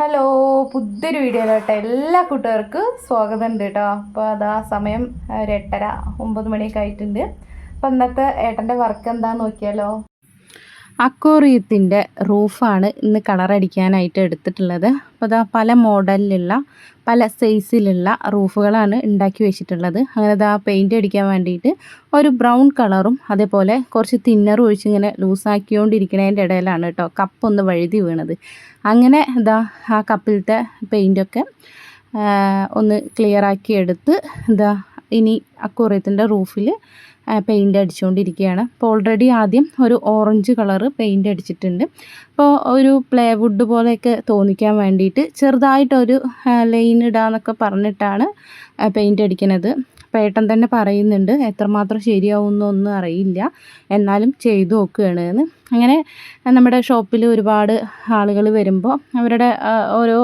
Hello പുതിയൊരു വീഡിയോയിലോട്ടെ എല്ലാ കൂട്ടുകാർക്കും സ്വാഗതം ഉണ്ട് കേട്ടോ. അപ്പോൾ അതാ സമയം ഒരു എട്ടര ഒമ്പത് മണിയൊക്കെ ആയിട്ടുണ്ട്. അപ്പോൾ ഇന്നത്തെ ഏട്ടന്റെ വർക്ക് എന്താണെന്ന് നോക്കിയാലോ? അക്കോറിയത്തിന്റെ റൂഫാണ് ഇന്ന് കളറടിക്കാനായിട്ട് എടുത്തിട്ടുള്ളത്. അപ്പോൾ അതാ പല മോഡലിലുള്ള പല സൈസിലുള്ള റൂഫുകളാണ് ഉണ്ടാക്കി വെച്ചിട്ടുള്ളത്. അങ്ങനെ അതാ പെയിന്റ് അടിക്കാൻ വേണ്ടിയിട്ട് ഒരു ബ്രൗൺ കളറും അതേപോലെ കുറച്ച് തിന്നറും ഒഴിച്ച് ഇങ്ങനെ ലൂസാക്കിക്കൊണ്ടിരിക്കുന്നതിന്റെ ഇടയിലാണ് കേട്ടോ കപ്പൊന്ന് വഴുതി വീണത്. അങ്ങനെ ഇതാ ആ കപ്പിലത്തെ പെയിന്റൊക്കെ ഒന്ന് ക്ലിയറാക്കി എടുത്ത് ഇതാ ഇനി അക്കോറിയത്തിന്റെ റൂഫിൽ പെയിന്റ് അടിച്ചുകൊണ്ടിരിക്കുകയാണ്. അപ്പോൾ ഓൾറെഡി ആദ്യം ഒരു ഓറഞ്ച് കളറ് പെയിന്റ് അടിച്ചിട്ടുണ്ട്. അപ്പോൾ ഒരു പ്ലേവുഡ് പോലെയൊക്കെ തോന്നിക്കാൻ വേണ്ടിയിട്ട് ചെറുതായിട്ടൊരു ലൈൻ ഇടാന്നൊക്കെ പറഞ്ഞിട്ടാണ് പെയിന്റ് അടിക്കുന്നത് പേട്ടൻ തന്നെ പറയുന്നുണ്ട് എത്രമാത്രം ശരിയാവുമെന്നൊന്നും അറിയില്ല. എന്നാലും ചെയ്തു നോക്കുകയാണ് അങ്ങനെ നമ്മുടെ ഷോപ്പിൽ ഒരുപാട് ആളുകൾ വരുമ്പോൾ അവരുടെ ഓരോ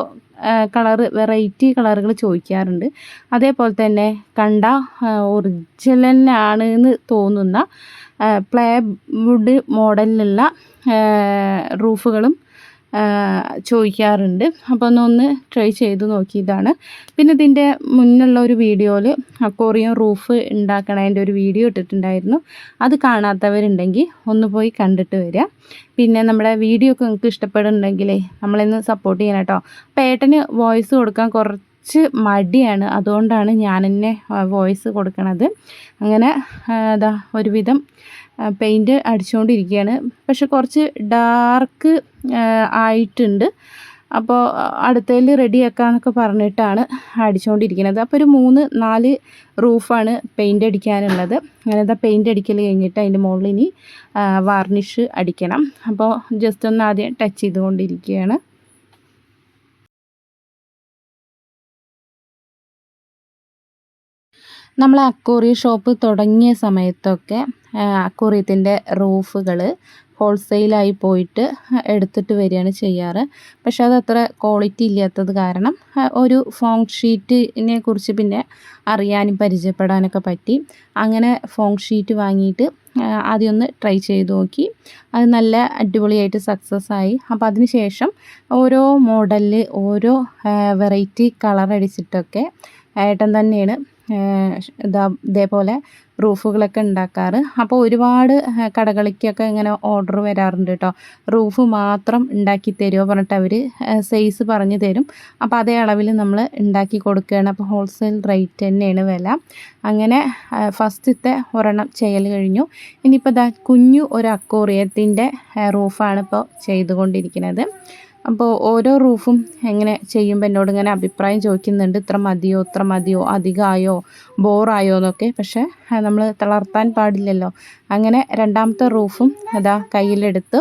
കളറ് വെറൈറ്റി കളറുകൾ ചോദിക്കാറുണ്ട്. അതേപോലെ തന്നെ കണ്ട ഒറിജിനലാണ് എന്ന് തോന്നുന്ന പ്ലേ വുഡ് മോഡലിലുള്ള റൂഫുകളും ചോദിക്കാറുണ്ട്. അപ്പോൾ ഒന്ന് ട്രൈ ചെയ്ത് നോക്കിയതാണ്. പിന്നെ ഇതിന്റെ മുന്നുള്ള ഒരു വീഡിയോയിൽ അക്കോറിയം റൂഫ് ഉണ്ടാക്കണതിന്റെ ഒരു വീഡിയോ ഇട്ടിട്ടുണ്ടായിരുന്നു. അത് കാണാത്തവരുണ്ടെങ്കിൽ ഒന്ന് പോയി കണ്ടിട്ട് വരിക. പിന്നെ നമ്മുടെ വീഡിയോ ഒക്കെ നിങ്ങൾക്ക് ഇഷ്ടപ്പെടുന്നുണ്ടെങ്കിലേ നമ്മളിന്ന് സപ്പോർട്ട് ചെയ്യണം കേട്ടോ. അപ്പോൾ ഏട്ടന് വോയിസ് കൊടുക്കാൻ കുറച്ച് മടിയാണ്. അതുകൊണ്ടാണ് ഞാൻ തന്നെ വോയിസ് കൊടുക്കണത്. അങ്ങനെ അതാ ഒരുവിധം പെയിന്റ് അടിച്ചുകൊണ്ടിരിക്കുകയാണ് പക്ഷെ കുറച്ച് ഡാർക്ക് ആയിട്ടുണ്ട്. അപ്പോൾ അടുത്തതിൽ റെഡിയാക്കാമെന്നൊക്കെ പറഞ്ഞിട്ടാണ് അടിച്ചുകൊണ്ടിരിക്കുന്നത് അപ്പോൾ ഒരു മൂന്ന് നാല് റൂഫാണ് പെയിന്റ് അടിക്കാനുള്ളത്. അങ്ങനെ ഇതാ പെയിന്റ് അടിക്കൽ കഴിഞ്ഞിട്ട് അതിന്റെ മുകളിൽ ഇനി വാർണിഷ് അടിക്കണം. അപ്പോൾ ജസ്റ്റ് ഒന്ന് ആദ്യം ടച്ച് ചെയ്തുകൊണ്ടിരിക്കുകയാണ്. നമ്മൾ അക്കോറിയ ഷോപ്പ് തുടങ്ങിയ സമയത്തൊക്കെ അക്കോറിയത്തിന്റെ റൂഫുകൾ ഹോൾസെയിലായി പോയിട്ട് എടുത്തിട്ട് വരികയാണ് ചെയ്യാറ്. പക്ഷെ അത് അത്ര ക്വാളിറ്റി ഇല്ലാത്തത് കാരണം ഒരു ഫോങ് ഷീറ്റിനെ കുറിച്ച് പിന്നെ അറിയാനും പരിചയപ്പെടാനൊക്കെ പറ്റി. അങ്ങനെ ഫോങ് ഷീറ്റ് വാങ്ങിയിട്ട് ആദ്യമൊന്ന് ട്രൈ ചെയ്ത് നോക്കി. അത് നല്ല അടിപൊളിയായിട്ട് സക്സസ് ആയി. അപ്പോൾ അതിന് ശേഷം ഓരോ മോഡലിൽ ഓരോ വെറൈറ്റി കളർ അടിച്ചിട്ടൊക്കെ ഏട്ടൻ തന്നെയാണ് ഇതാ ഇതേപോലെ റൂഫുകളൊക്കെ ഉണ്ടാക്കാറ്. അപ്പോൾ ഒരുപാട് കടകളിലേക്കൊക്കെ ഇങ്ങനെ ഓർഡർ വരാറുണ്ട് കേട്ടോ റൂഫ് മാത്രം ഉണ്ടാക്കി തരുമോ പറഞ്ഞിട്ട് അവർ സൈസ് പറഞ്ഞു തരും. അപ്പോൾ അതേ അളവിൽ നമ്മൾ ഉണ്ടാക്കി കൊടുക്കുകയാണ്. അപ്പോൾ ഹോൾസെയിൽ റേറ്റ് തന്നെയാണ് വില. അങ്ങനെ ഫസ്റ്റത്തെ ഒരെണ്ണം ചെയ്യൽ കഴിഞ്ഞു. ഇനിയിപ്പോൾ ദാ കുഞ്ഞു ഒരു അക്കോറിയത്തിന്റെ റൂഫാണ് ഇപ്പോൾ ചെയ്തുകൊണ്ടിരിക്കുന്നത്. അപ്പോൾ ഓരോ റൂഫും എങ്ങനെ ചെയ്യുമ്പോൾ എന്നോട് ഇങ്ങനെ അഭിപ്രായം ചോദിക്കുന്നുണ്ട്. ഇത്ര മതിയോ ഇത്ര മതിയോ അധികമായോ ബോറായോ എന്നൊക്കെ. പക്ഷേ നമ്മൾ തളർത്താൻ പാടില്ലല്ലോ. അങ്ങനെ രണ്ടാമത്തെ റൂഫും അതാ കയ്യിലെടുത്ത്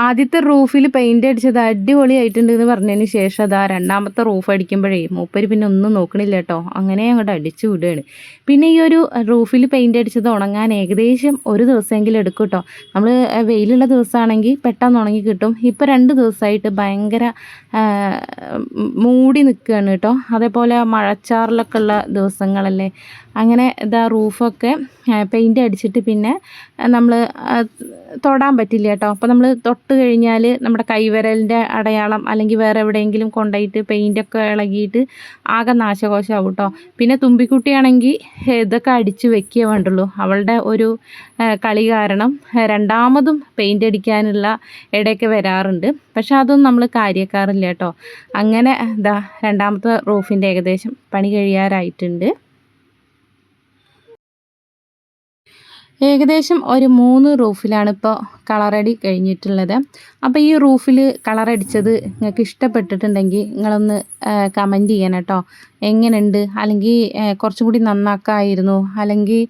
ആദ്യത്തെ റൂഫിൽ പെയിന്റ് അടിച്ചത് അടിപൊളിയായിട്ടുണ്ട് എന്ന് പറഞ്ഞതിന് ശേഷം അതാ രണ്ടാമത്തെ റൂഫ് അടിക്കുമ്പോഴേ മൂപ്പര് പിന്നെ ഒന്നും നോക്കണില്ല കേട്ടോ അങ്ങനെ അങ്ങോട്ട് അടിച്ചു വിടുകയാണ്. പിന്നെ ഈ ഒരു റൂഫിൽ പെയിന്റ് അടിച്ചത് ഉണങ്ങാൻ ഏകദേശം ഒരു ദിവസമെങ്കിലും എടുക്കും കേട്ടോ നമ്മൾ വെയിലുള്ള ദിവസമാണെങ്കിൽ പെട്ടെന്ന് ഉണങ്ങി കിട്ടും. ഇപ്പോൾ രണ്ട് ദിവസമായിട്ട് ഭയങ്കര മൂടി നിൽക്കുകയാണ് കേട്ടോ അതേപോലെ മഴച്ചാറിലൊക്കെ ഉള്ള ദിവസങ്ങളല്ലേ. അങ്ങനെ ഇതാ റൂഫൊക്കെ പെയിന്റ് അടിച്ചിട്ട് പിന്നെ നമ്മൾ തൊടാൻ പറ്റില്ല കേട്ടോ അപ്പോൾ നമ്മൾ തൊട്ട് കഴിഞ്ഞാൽ നമ്മുടെ കൈവിരലിന്റെ അടയാളം അല്ലെങ്കിൽ വേറെ എവിടെയെങ്കിലും കൊണ്ടുപോയിട്ട് പെയിന്റൊക്കെ ഇളകിയിട്ട് ആകെ നാശകോശമാവും കേട്ടോ പിന്നെ തുമ്പിക്കുട്ടിയാണെങ്കിൽ ഇതൊക്കെ അടിച്ച് വെക്കുക വേണ്ടുള്ളൂ. അവളുടെ ഒരു കളി കാരണം രണ്ടാമതും പെയിന്റ് അടിക്കാനുള്ള ഇടയൊക്കെ വരാറുണ്ട്. പക്ഷെ അതൊന്നും നമ്മൾ കാര്യക്കാറില്ല കേട്ടോ. അങ്ങനെ ഇതാ രണ്ടാമത്തെ റൂഫിന്റെ ഏകദേശം പണി കഴിയാറായിട്ടുണ്ട്. ഏകദേശം ഒരു മൂന്ന് റൂഫിലാണ് ഇപ്പോൾ കളറടി കഴിഞ്ഞിട്ടുള്ളത്. അപ്പോൾ ഈ റൂഫിൽ കളറടിച്ചത് നിങ്ങൾക്ക് ഇഷ്ടപ്പെട്ടിട്ടുണ്ടെങ്കിൽ നിങ്ങളൊന്ന് കമന്റ് ചെയ്യണം കേട്ടോ. എങ്ങനെയുണ്ട്? അല്ലെങ്കിൽ കുറച്ചും കൂടി നന്നാക്കായിരുന്നു. അല്ലെങ്കിൽ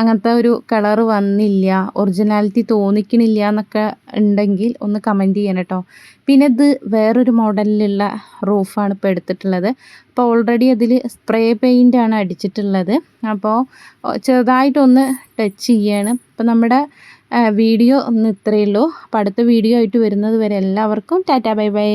അങ്ങനത്തെ ഒരു കളർ വന്നില്ല ഒറിജിനാലിറ്റി തോന്നിക്കണില്ല എന്നൊക്കെ ഉണ്ടെങ്കിൽ ഒന്ന് കമന്റ് ചെയ്യണം കേട്ടോ. പിന്നെ ഇത് വേറൊരു മോഡലിലുള്ള റൂഫാണ് ഇപ്പോൾ എടുത്തിട്ടുള്ളത്. അപ്പോൾ ഓൾറെഡി അതിൽ സ്പ്രേ പെയിന്റാണ് അടിച്ചിട്ടുള്ളത്. അപ്പോൾ ചെറുതായിട്ടൊന്ന് ടച്ച് ചെയ്യാണ്. അപ്പോൾ നമ്മുടെ വീഡിയോ ഒന്ന് ഇത്രയേ ഉള്ളൂ. അപ്പോൾ അടുത്ത വീഡിയോ ആയിട്ട് വരുന്നത് വരെ എല്ലാവർക്കും ടാറ്റാ ബൈ ബൈ.